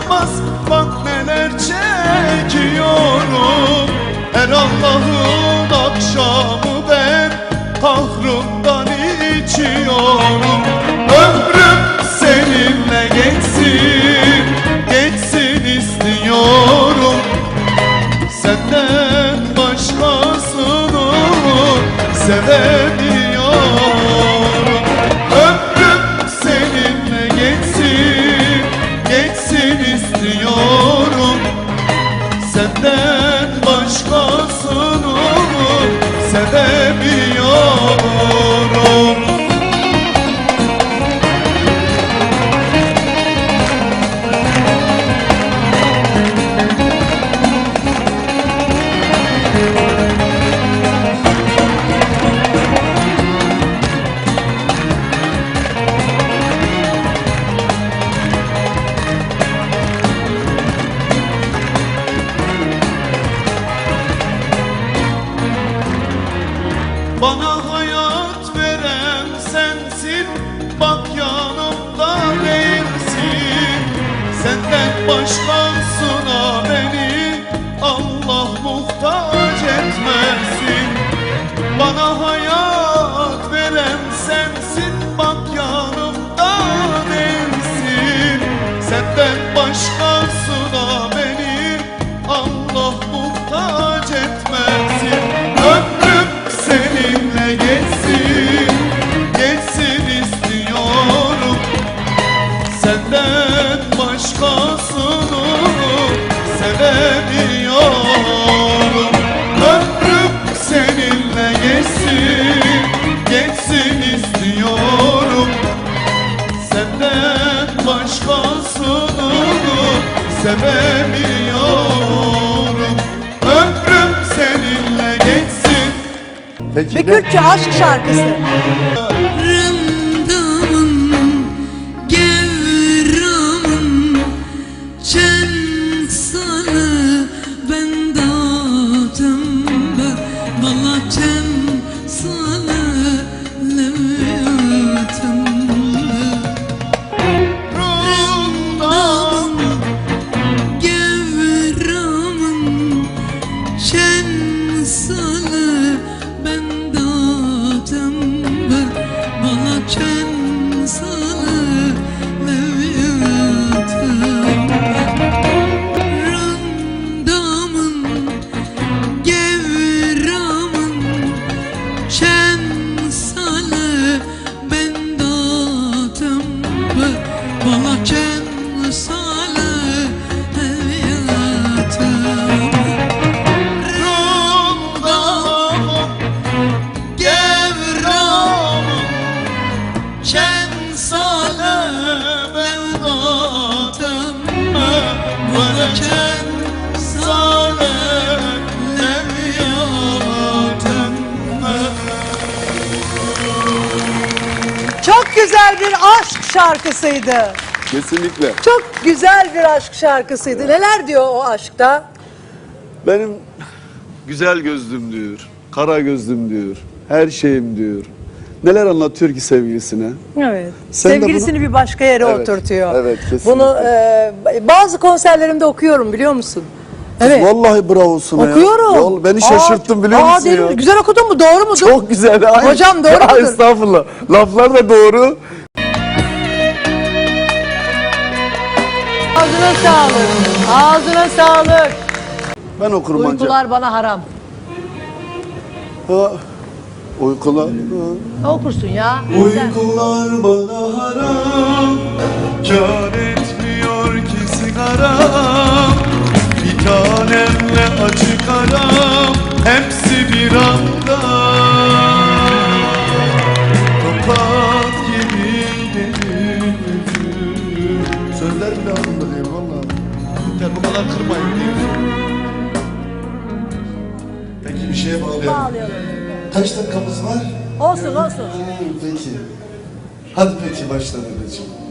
yaşanmaz Bak neler çekiyorum. Her Allah'ın akşamı ben Kahrımdan içiyorum. Ömrüm seninle geçsin Geçsin istiyorum. Senden başkasını sevemiyorum sevemiyorum Senden başkasına geçsin Geçsin istiyorum Senden başkasını sevemiyorum Ömrüm seninle geçsin Peki Bir? Kürtçe aşk şarkısı. Çok güzel bir aşk şarkısıydı. Kesinlikle. Çok güzel bir aşk şarkısıydı. Neler diyor o aşkta? Benim güzel gözlüm diyor. Kara gözlüm diyor. Her şeyim diyor. neler anlatıyor ki sevgilisine. Evet. Sen de Sevgilisini bir başka yere Evet, oturtuyor. evet, kesinlikle. Bunu e, bazı konserlerimde okuyorum biliyor musun? Evet. Vallahi bravo sana ya. Okuyorum. Vallahi beni şaşırttın biliyor aa, musun dedim, ya? Güzel okudun mu? Doğru mudur? Çok güzel. Ay, Hocam doğru ya, mudur? Estağfurullah. Laflar da doğru. Ağzına sağlık. Ağzına sağlık. Ben okurum ancak. Uykular bana haram. Ha, uykular. Ha. Okursun ya. Sen. Uykular bana haram Kar etmiyor ki sigaram Bir tanemle açık aram Hepsi bir anda Tokat gibi yüzüm Sözler bile aklımda değil valla. Yeter bu kadar kırmayın diyorsun Peki bir şeye bağlayalım. Kaç dakikamız var? Olsun olsun. Peki. Hadi peki başla dedeciğim.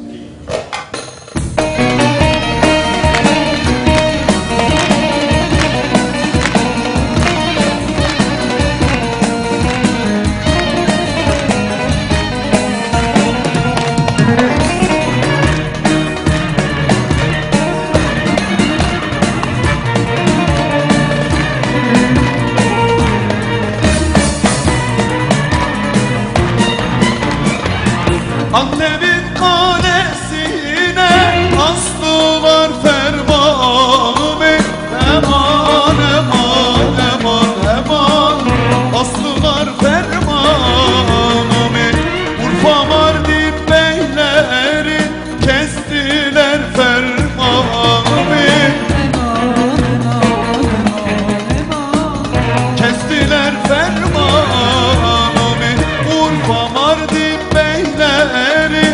Mardin beyleri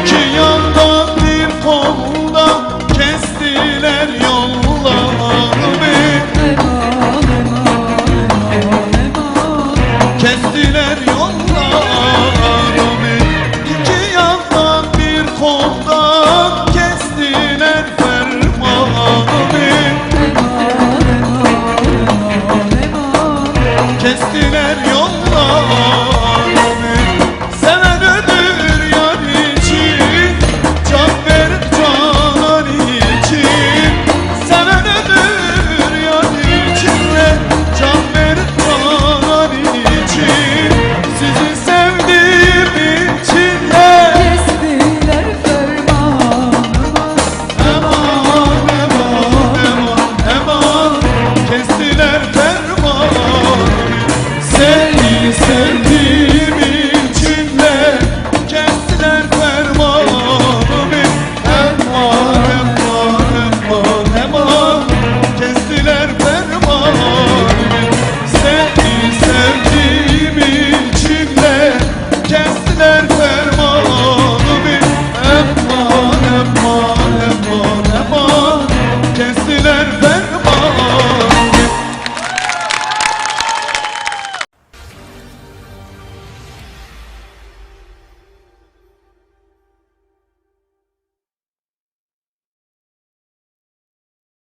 İki yandan bir kol